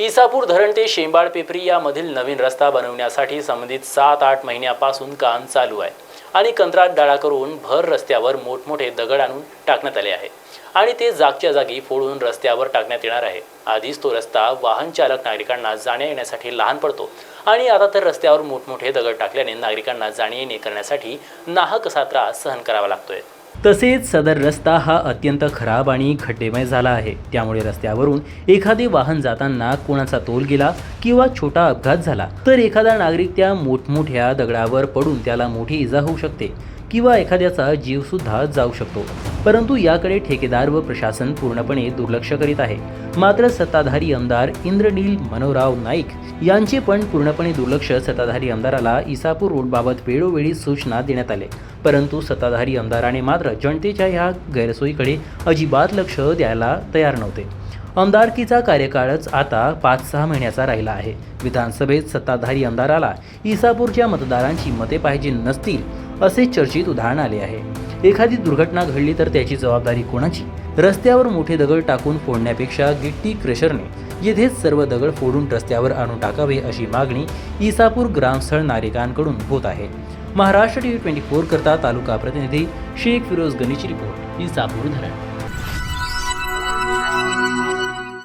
इसापूर धरण ते शेंबाळ पेपरी यामधील नवीन रस्ता बनवण्यासाठी संबंधित सात आठ महिन्यापासून काम चालू आहे आणि कंत्राटदारा करून भर रस्त्यावर मोठमोठे दगड आणून टाकण्यात आले आहे. आणि ते जागच्या जागी फोडून रस्त्यावर टाकण्यात येणार आहे. आधीच तो रस्ता वाहन चालक नागरिकांना जाण्या येण्यासाठी लहान पडतो आणि आता तर रस्त्यावर मोठमोठे दगड टाकल्याने नागरिकांना जाणे येणे करण्यासाठी नाहक असा त्रास सहन करावा लागतोय. तसेच सदर रस्ता हा अत्यंत खराब आणि खड्डेमय झाला आहे. त्यामुळे रस्त्यावरून एखादे वाहन जाताना कोणाचा तोल गेला किंवा छोटा अपघात झाला तर एखादा नागरिक त्या मोठमोठ्या दगडावर पडून त्याला मोठी इजा होऊ शकते. किंवा एखाद्याचा जीवसुद्धा जाऊ शकतो. परंतु याकडे ठेकेदार व प्रशासन पूर्णपणे दुर्लक्ष करीत आहे. मात्र सत्ताधारी आमदार इंद्रनील मनोराव नाईक यांचे पण पूर्णपणे दुर्लक्ष सत्ताधारी आमदाराला इसापूर रोडबाबत वेळोवेळी सूचना देण्यात आले. परंतु सत्ताधारी आमदाराने मात्र जनतेच्या ह्या गैरसोयीकडे अजिबात लक्ष द्यायला तयार नव्हते. आमदारकीचा कार्यकाळच आता पाच सहा महिन्याचा राहिला आहे. विधानसभेत सत्ताधारी आमदाराला इसापूरच्या मतदारांची मते पाहिजे नसतील असे चर्चित उदाहरण आले आहे. एखादी दुर्घटना घडली तर त्याची जबाबदारी कोणाची? रस्त्यावर मोठे दगड टाकून फोडण्यापेक्षा गिट्टी क्रेशरने येथेच सर्व दगड फोडून रस्त्यावर आणून टाकावे अशी मागणी इसापूर ग्रामस्थळ नागरिकांकडून होत आहे. महाराष्ट्र टीव्ही ट्वेंटी फोर करता तालुका प्रतिनिधी शेख फिरोज गणीची रिपोर्ट इसापूर धरण.